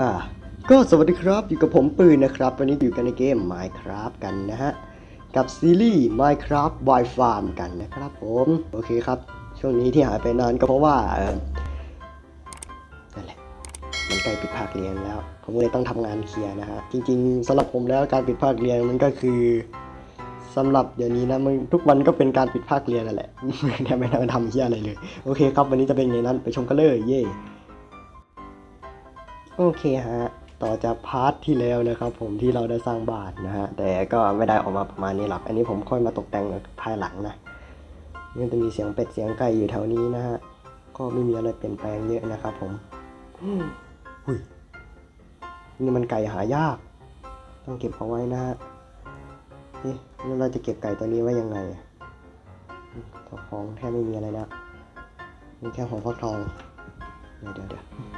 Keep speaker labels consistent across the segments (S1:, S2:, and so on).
S1: อ่าก็สวัสดีครับอยู่กับผมปืนนะครับ วันนี้อยู่กันในเกม Minecraft กันนะฮะ กับซีรีส์ Minecraft Wild Farm กันนะครับผม โอเคครับ ช่วงนี้ที่หายไปนานก็เพราะว่าเออนั่นแหละ มันใกล้ปิดภาคเรียนแล้ว ผมเลยต้องทำงานเคลียร์นะฮะ จริงๆสำหรับผมแล้วการปิดภาคเรียนมันก็คือสำหรับเดี๋ยวนี้นะมันทุกวันก็เป็นการปิดภาคเรียนนั่นแหละแทบไม่ได้ทำเฮียอะไรเลย โอเคครับ วันนี้จะเป็นอย่างนั้นไปชมกันเลยเย่ โอเคฮะ ต่อจากพาร์ทที่แล้วนะครับผมที่เราได้สร้างบ้านนะฮะ แต่ก็ไม่ได้ออกมาประมาณนี้หรอก อันนี้ผมค่อยมาตกแต่งภายหลังนะนี่จะมีเสียงเป็ดเสียงไก่อยู่แถวนี้นะฮะ ก็ไม่มีอะไรเปลี่ยนแปลงเยอะนะครับผมอุ้ยนี่มันไก่หายาก ต้องเก็บเอาไว้นะฮะเอ๊ะแล้วเราจะเก็บไก่ตัวนี้ไว้ยังไงตัวของแทบไม่มีอะไรแล้วมีแค่หัวฟักทอง เดี๋ยวเดี๋ยวเดี๋ยว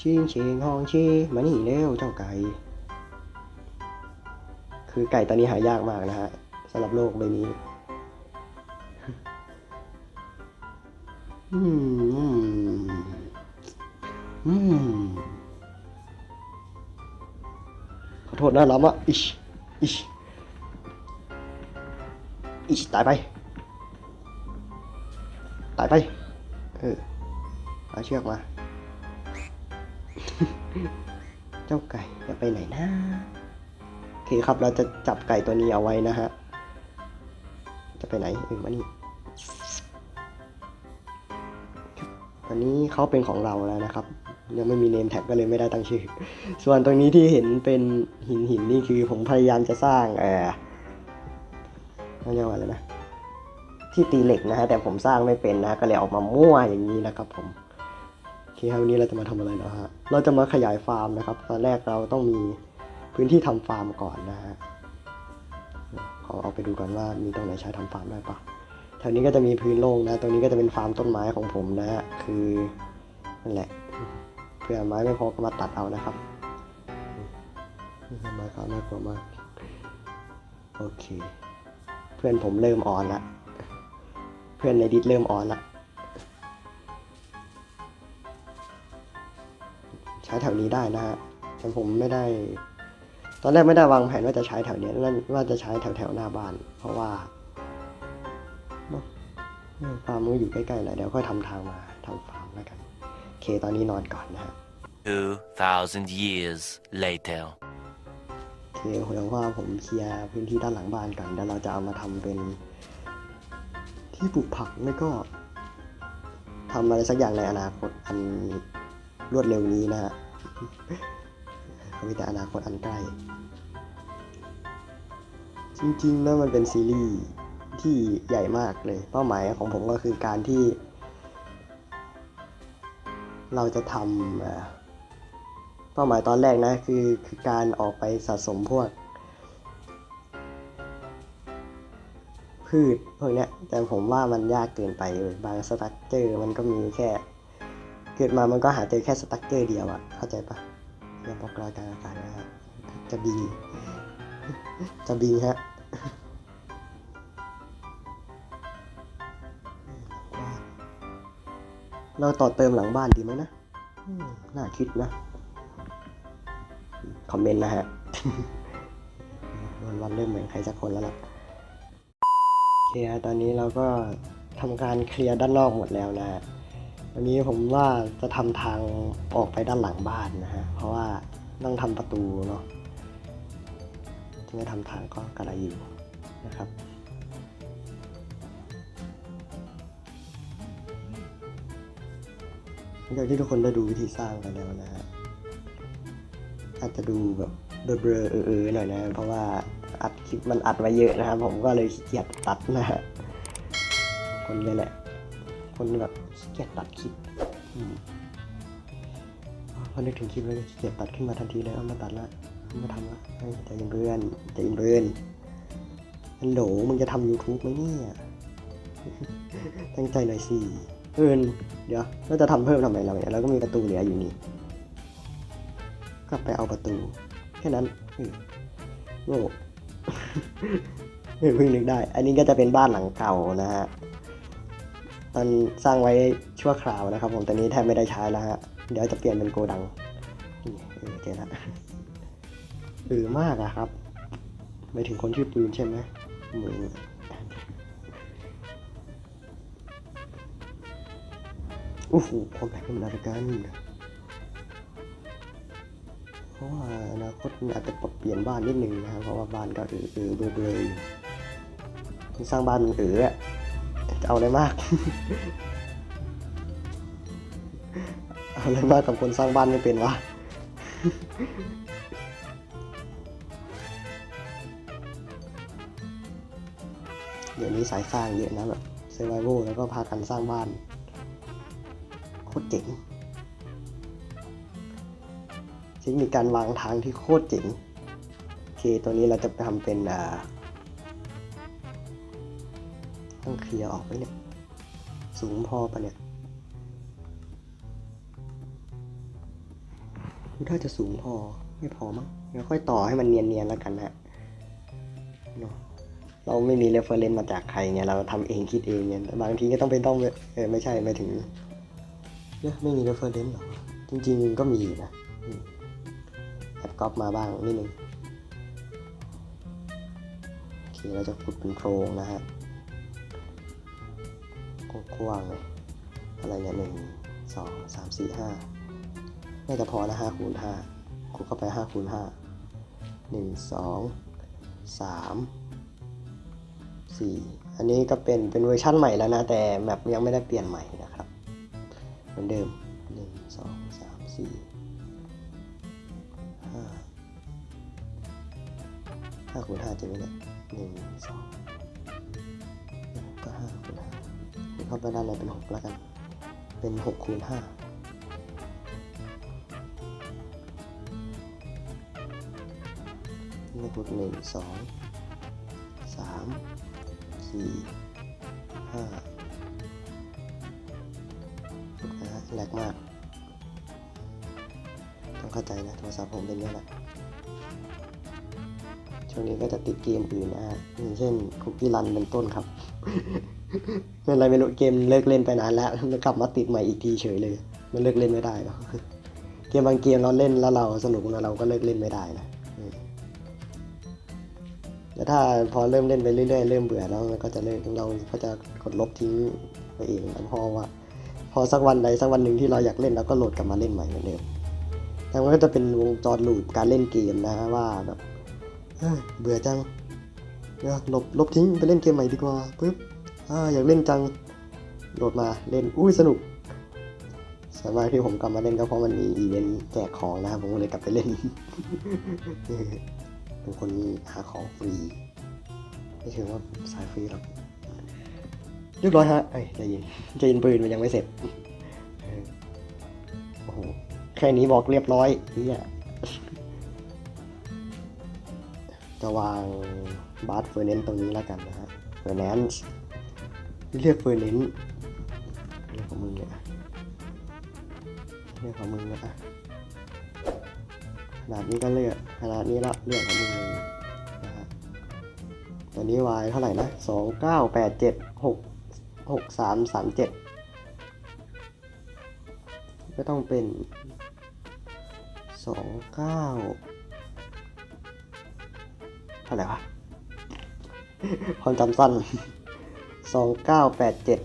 S1: ชิงเชงฮองชีมานี่เร็วเจ้าไก่คือไก่ตอนนี้หายากมากนะฮะสำหรับโลกใบนี้อืมอืมขอโทษนะล้ำอะอิชอิชอิชตายไป ตายไป เออเอาเชือกมา เจ้าไก่จะไปไหนนะโอเคครับเราจะจับไก่ตัวนี้เอาไว้นะฮะ จะไปไหนเออมานี่ตอนนี้เขาเป็นของเราแล้วนะครับ ยังไม่มีเนมแท็กก็เลยไม่ได้ตั้งชื่อ ส่วนตรงนี้ที่เห็นเป็นหินหินนี่คือผมพยายามจะสร้างเออเขาเรียกว่าอะไรนะที่ตีเหล็กนะฮะแต่ผมสร้างไม่เป็นนะก็เลยออกมามั่วอย่างนี้นะครับผมโอเคครับวันนี้เราจะมาทำอะไรนะฮะ เราจะมาขยายฟาร์มนะครับ ตอนแรกเราต้องมีพื้นที่ทำฟาร์มก่อนนะฮะขอเอาไปดูก่อนว่ามีตรงไหนใช้ทำฟาร์มได้ปะแถวนี้ก็จะมีพื้นโล่งนะ ตรงนี้ก็จะเป็นฟาร์มต้นไม้ของผมนะฮะ คือนั่นแหละ เพื่อไม้ไม่พอก็มาตัดเอานะครับไม้เขาน่ากลัวมาก โอเค เพื่อนผมเริ่มออนละ เพื่อนในดิสเริ่มออนละ ช้แถวนี้ได้นะฮะแต่ผมไม่ได้ ตอนแรกไม่ได้วางแผนว่าจะใช้แถวเนี้ยนั่นว่าจะใช้แถวแถวๆหน้าบ้าน เพราะว่าเนอะฟาร์มมันก็อยู่ใกล้ๆแหละเดี๋ยวค่อยทำทางมาทำฟาร์มแล้วกันโอเคตอนนี้นอนก่อนนะฮะ
S2: 2,000 years later.
S1: โอเคเดี๋ยวว่าผมเคลียร์พื้นที่ด้านหลังบ้านก่อนเดี๋ยวเราจะเอามาทำเป็น ที่ปลูกผักไม่ก็ทำอะไรสักอย่างในอนาคตอัน รวดเร็วนี้นะฮะเขามีแต่อนาคตอันใกล้ จริงๆแล้วมันเป็นซีรีส์ที่ใหญ่มากเลย เป้าหมายของผมก็คือการที่ เราจะทำเป้าหมายตอนแรกนะคือคือการออกไปสะสมพวก พืชพวกเนี้ยแต่ผมว่ามันยากเกินไปบางสตั๊กเจอร์มันก็มีแค่ เกิดมามันก็หาเจอแค่สตั๊กเจอร์เดียวอะเข้าใจปะอย่าบอกรายการอากาศนะฮะจะบิงจะบิงฮะเราต่อเติมหลังบ้านดีไหมนะน่าคิดนะ คอมเมนต์นะฮะวันวันเริ่มเหมือนใครสักคนแล้วล่ะโอเคฮะตอนนี้เราก็ทำการเคลียร์ด้านนอกหมดแล้วนะฮะ วันนี้ผมว่าจะทำทางออกไปด้านหลังบ้านนะฮะ เพราะว่าต้องทำประตูเนาะจะไม่ทำทางก็กระไรอยู่นะครับหลังจากที่ทุกคนได้ดูวิธีสร้างกันแล้วนะฮะ อาจจะดูแบบเบลอๆเออๆหน่อยนะ เพราะว่าอัดคลิปมันอัดไว้เยอะนะครับ ผมก็เลยขี้เกียจตัดนะฮะคนเลยแหละ คนแบบขี้เกียจตัดคลิปอืมพอนึกถึงคลิปแล้วก็ขี้เกียจตัดขึ้นมาทันทีเลยเอามาตัดละเอามาทำละใจเย็นเพื่อนใจเย็นเพื่อนฮัลโหลมึงจะทำ YouTube ไหมเนี่ยตั้งใจหน่อยสิเอินเดี๋ยวเราจะทำเพิ่มทำไมเราเนี่ยเราก็มีประตูเหลืออยู่นี่กลับไปเอาประตู แค่นั้นโง่เออเพิ่งนึกได้ อันนี้ก็จะเป็นบ้านหลังเก่านะฮะ ตอนสร้างไว้ชั่วคราวนะครับ ผมตอนนี้แทบไม่ได้ใช้แล้วฮะ เดี๋ยวจะเปลี่ยนเป็นโกดังนี่เออเจอละเออมากอะครับไม่ถึงคนชื่อปืนใช่ไหมมือโอ้โหความแปลกนี่มันอะไรกันเพราะว่าอนาคตมันอาจจะปรับเปลี่ยนบ้านนิดนึงนะครับเพราะว่าบ้านก็เออเออเบลอเลอยู่สร้างบ้านมันเอออะ จะเอาอะไรมาก เอาอะไรมากกับคนสร้างบ้านไม่เป็นวะเดี๋ยวนี้สายสร้างเยอะนะแบบเซอร์ไวโแล้วก็พากันสร้างบ้านโคตรเจ๋งเทคนิคการวางทางที่โคตรเจ๋งโอเคตัวนี้เราจะไปทำเป็นอ่า ต้องเคลียร์ออกไปเนี่ย สูงพอปะเนี่ยถ้าจะสูงพอไม่พอมั้งเดี๋ยวค่อยต่อให้มันเนียนๆแล้วกันนะเนาะเราไม่มีเรฟเฟอร์เรนซ์มาจากใครไงเราทำเองคิดเองเนี่ยบางทีก็ต้องเป็นต้องเออไม่ใช่ไม่ถึงเนี่ยไม่มีเรฟเฟอร์เรนซ์หรอจริงๆก็มีนะแอบก๊อปมาบ้างนิดนึงโอเคเราจะขุดเป็นโพรงนะฮะ กว้างๆเลยอะไรเนี่ยหนึ่งสองสามสี่ห้าน่าจะพอนะห้าคูณห้าคูณเข้าไปห้าคูณห้าหนึ่งสองสามสี่อันนี้ก็เป็นเป็นเวอร์ชั่นใหม่แล้วนะ แต่แมปยังไม่ได้เปลี่ยนใหม่นะครับ เหมือนเดิมหนึ่งสองสามสี่ห้าห้าคูณห้าจะไหมเนี่ยหนึ่งสอง เข้าไปด้านในเป็นหกแล้วกัน เป็นหกคูณห้าหนึ่งสองสามสี่ห้านะฮะแหลกมาก ต้องเข้าใจนะโทรศัพท์ผมเป็นอย่างนี้แหละช่วงนี้ก็จะติดเกมอื่นนะฮะอย่างเช่นคุกกี้รันเป็นต้นครับ เป็นอะไรไม่รู้เกมเลิกเล่นไปนานแล้วแล้วกลับมาติดใหม่อีกทีเฉยเลย มันเลิกเล่นไม่ได้หรอกเกมบางเกมเราเล่นแล้วเราสนุกนะเราก็เลิกเล่นไม่ได้นะแต่ถ้าพอเริ่มเล่นไปเรื่อยๆเริ่มเบื่อแล้วก็จะเลิกเราก็จะกดลบทิ้งไปเองแล้วพอว่า พอสักวันใดสักวันหนึ่งที่เราอยากเล่นเราก็โหลดกลับมาเล่นใหม่เหมือนเดิมแต่มันก็จะเป็นวงจรลูปการเล่นเกมนะว่าแบบเบื่อจังเดี๋ยลบลบทิ้งไปเล่นเกมใหม่ดีกว่าปึ๊บ อ่าอยากเล่นจัง โหลดมาเล่น อุ้ยสนุกสามารถที่ผมกลับมาเล่นก็เพราะมันมีอีเวนต์แจกของนะครับผมก็เลยกลับไปเล่นเป็นคนหาของฟรีไม่เชิงว่าสายฟรีหรอกเรียบร้อยฮะเอ้ยใจเย็นใจเย็นปืนมันยังไม่เสร็จโอ้โหแค่นี้บอกเรียบร้อยนี่ยจะวางบาร์เฟอร์เนนตรงนี้แล้วกันนะฮะเฟอร์แนนซ์ เรียกเฟอร์เนนเรียกของมึงเนี่ยเรียกของมึงนะขนาดนี้ก็เลือกขนาดนี้ละเลือกของมึงเลยนะฮะตอนนี้วายเท่าไหร่นะสองเก้าแปดเจ็ดหกหกสามสามเจ็ดก็ต้องเป็นสองเก้าเท่าไหร่วะความจำสั้น สองเก้าแปดเจ็ด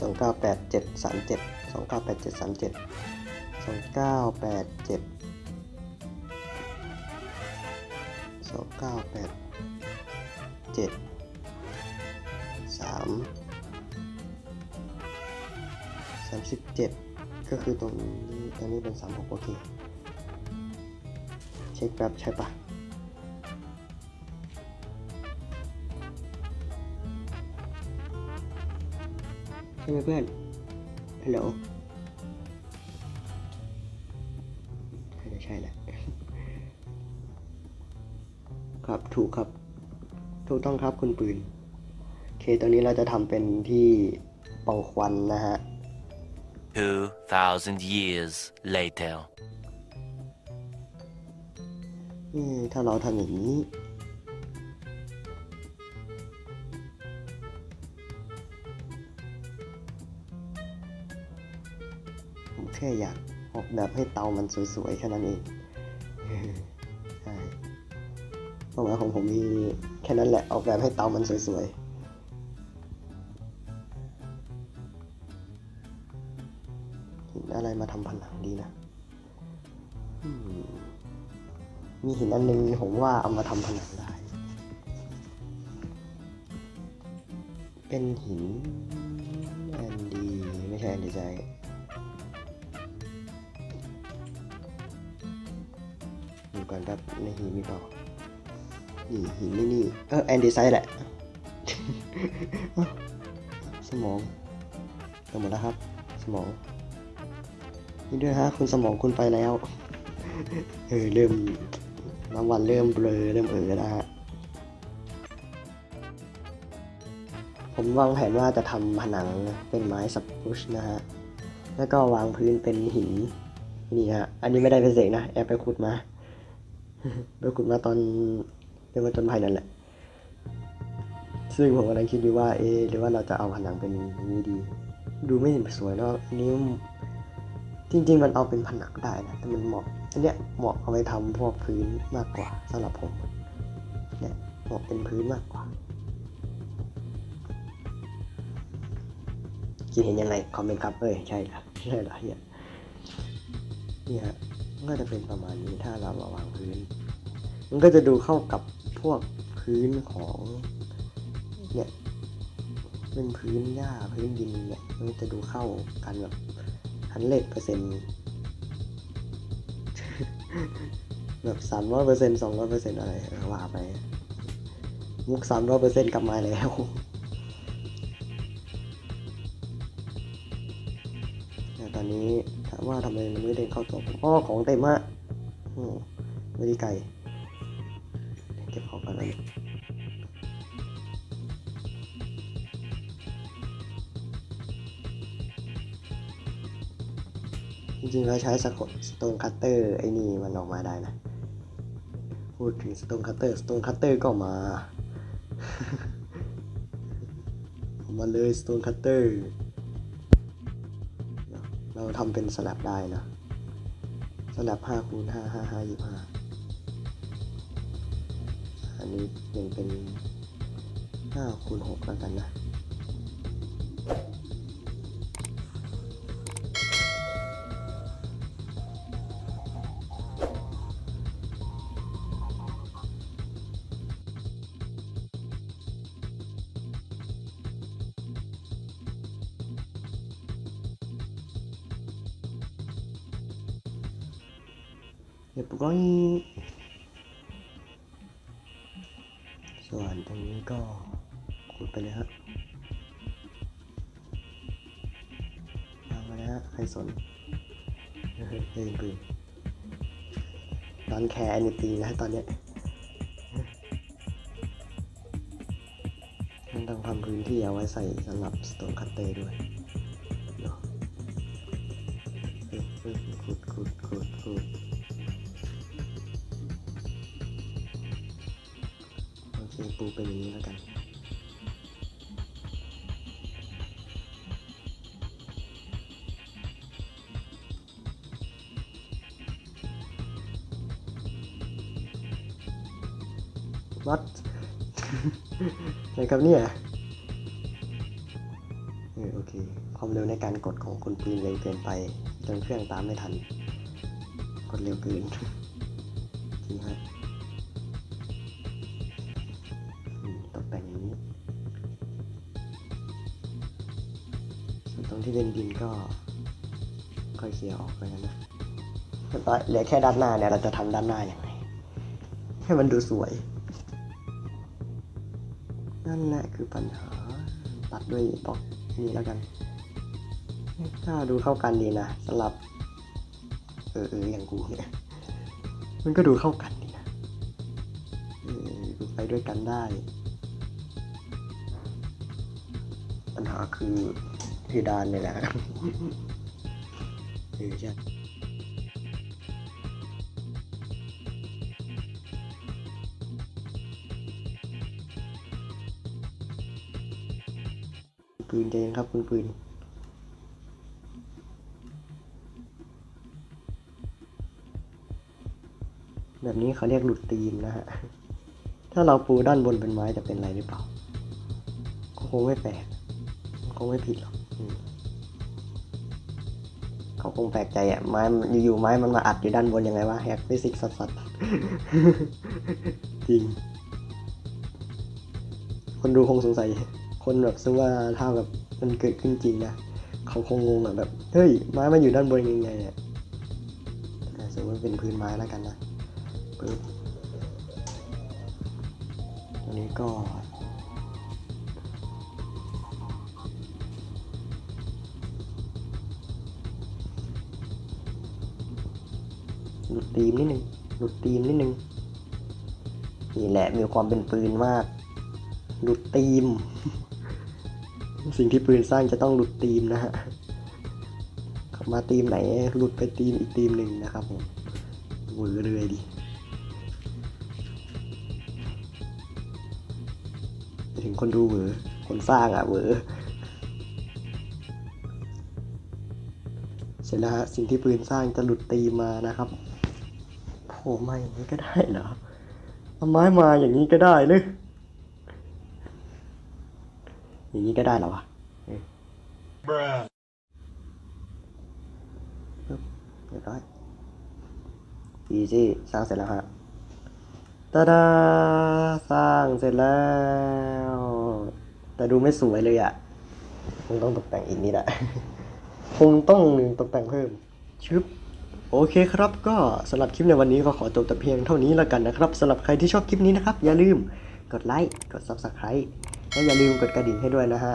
S1: สองเก้าแปดเจ็ดสามเจ็ดสองเก้าแปดเจ็ดสามเจ็ดสองเก้าแปดเจ็ดสองเก้าแปดเจ็ดสามสามสิบเจ็ดก็คือตรงนี้ตรงนี้เป็นสามหกโอเค เช็คแป๊บใช่ปะ ช่ไหมเพื่อน ฮัลโหลน่าจะใช่แหละครับถูกครับ ถูกต้องครับคุณปืน โอเคตอนนี้เราจะทำเป็นที่ปล่องควันนะฮะ
S2: 2,000 years later.
S1: นี่ถ้าเราทำอย่างนี้ ค่อยากออกแบบให้เตามันสวยๆแค่นั้นเองใช่เป้าหมายของผมมีแค่นั้นแหละออกแบบให้เตามันสวยๆหินอะไรมาทำผนังดีนะ มีหินอันหนึงผมว่าเอามาทำผนังได้ เป็นหินแอนดีไม่ใช่แอนดีใจ ก่อนครับในหินมีเปล่านี่หินนี่นี่เออแอนดีไซน์แหละ สมองไปหมดแล้วครับ สมอง นี่ด้วยฮะคุณสมองคุณไปแล้ว เออเริ่มน้ำวันเริ่มเบลอเริ่มเออแล้วฮะผมวางแผนว่าจะทำผนังเป็นไม้สับปุชนะฮะ แล้วก็วางพื้นเป็นหิน นี่ฮะ อันนี้ไม่ได้เป็นเสกนะ แอบไปขุดมา ไปขุดมาตอนเป็นวันจนภัยนั่นแหละ ซึ่งผมกำลังคิดอยู่ว่าเอหรือว่าเราจะเอาผนังเป็นนี้ดี ดูไม่เห็นสวยเนาะนนี้จริง ๆ มันเอาเป็นผนังได้นะแต่มันเหมาะอันเนี้ยเหมาะเอาไปทำพวกพื้นมากกว่าสำหรับผมเนี่ยเหมาะเป็นพื้นมากกว่าคิดเห็นยังไงคอมเมนต์ครับเอ้ยใช่เหรอใช่เหรอเนี่ยเนี่ยมัน ก็จะเป็นประมาณนี้ถ้าเรามาวางพื้น มันก็จะดูเข้ากับพวกพื้นของเนี่ยเป็นพื้นหญ้าพื้นดินเนี่ยมันจะดูเข้ากันแบบพันเลขเปอร์เซ็นต์แบบสามร้อยเปอร์เซ็นต์สองร้อยเปอร์เซ็นต์อะไรว่าไป มุกสามร้อยเปอร์เซ็นต์กลับมาแล้ว ถามว่าทำไมมันไม่เด้งเข้าตัวผมอ้อของเต็มอะอืมไม่ได้ไกลเก็บของกันแล้วเนี่ยจริงๆเราใช้สกดสโตนคัตเตอร์ไอ้นี่มันออกมาได้นะ พูดถึงสโตนคัตเตอร์สโตนคัตเตอร์ก็มาเอามาเลยสโตนคัตเตอร์ เราทำเป็นสลับได้นะสลับ5คูณ5 5 5 25 อันนี้ยังเป็น5คูณ6แล้วกันนะ รียบร้อยส่วนตรงนี้ก็ขุดไปเลยฮะวาไปเลยฮะใครสนเฮ้ยเฮ้ปืนตอนแคร์แอนิตีนะตอนเนี้ยมันต้องทำพื้นที่เอาไว้ใส่สำหรับสโตนคัตเตอร์ด้วยเนาะเฮ้ยเฮ้ยขุดขุดขุดขุด โอเคปูเป็นอย่างนี้แล้วกัน วัดอะไรครับเนี่ยเออโอเค ความเร็วในการกดของคุณปืนเร็วเกินไปจนเครื่องตามไม่ทัน กดเร็วเกินจริงครับ ที่เป็นดินก็ค่อยเคลียร์ออกไปกันนะเรียบร้อยเหลือแค่ด้านหน้าเนี่ยเราจะทำด้านหน้าอย่างไรให้มันดูสวย นั่นแหละคือปัญหาตัดด้วยบล็อกนี้แล้วกันถ้าดูเข้ากันดีนะสลับ เออเอออย่างกูเนี่ยมันก็ดูเข้ากันดีนะเออดูไปด้วยกันได้ ปัญหาคือ เพดานเลยแหละเออใช่ปืนเจนครับปืนปืนแบบนี้เขาเรียกหลุดตีนนะฮะ ถ้าเราปูด้านบนเป็นไม้จะเป็นไรหรือเปล่า ก็คงไม่แปลก คงไม่ผิดหรอก เขาคงแปลกใจอะไม้มันอยู่ๆไม้มันมาอัดอยู่ด้านบนยังไงวะแฮกฟิสิกส์สัสๆจริง คนดูคงสงสัย คนแบบซึ่งว่าถ้าแบบมันเกิดขึ้นจริงนะเขาคงงงอะแบบเฮ้ยไม้มันอยู่ด้านบนยังไงอะอะสมมติว่าเป็นพื้นไม้แล้วกันนะปึ๊บอันนี้ก็ หลุดตีมนิดนึงหลุดตีมนิดนึงนี่แหละมีความเป็นปืนมากหลุดตีม สิ่งที่ปืนสร้างจะต้องหลุดตีมนะฮะข้ามาตีมไหนหลุดไปตีมอีกตีมหนึ่งนะครับผมเวอร์เลยดิไปถึงคนดูเวอร์คนสร้างอะเวอร์เสร็จแล้วฮะสิ่งที่ปืนสร้างจะหลุดตีมมานะครับ โผล่มาอย่างนี้ก็ได้เหรอเอาไม้มาอย่างนี้ก็ได้เลยอย่างนี้ก็ได้เหรอวะเออปึ๊บเรียบร้อยอีซี่สร้างเสร็จแล้วฮะตาดาสร้างเสร็จแล้ว แต่ดูไม่สวยเลยอะ่ะ คงต้องตกแต่งอีกนิดอะคงต้องตกแต่งเพิ่มชึบ โอเคครับก็สำหรับคลิปในวันนี้ก็ขอจบแต่เพียงเท่านี้แล้วกันนะครับสำหรับใครที่ชอบคลิปนี้นะครับ อย่าลืมกดไลค์กด Subscribe และอย่าลืมกดกระดิ่งให้ด้วยนะฮะ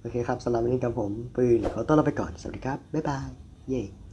S1: โอเคครับสำหรับวันนี้กับผมปืนขอต้อนรับไปก่อน สวัสดีครับ บ๊ายบาย เย้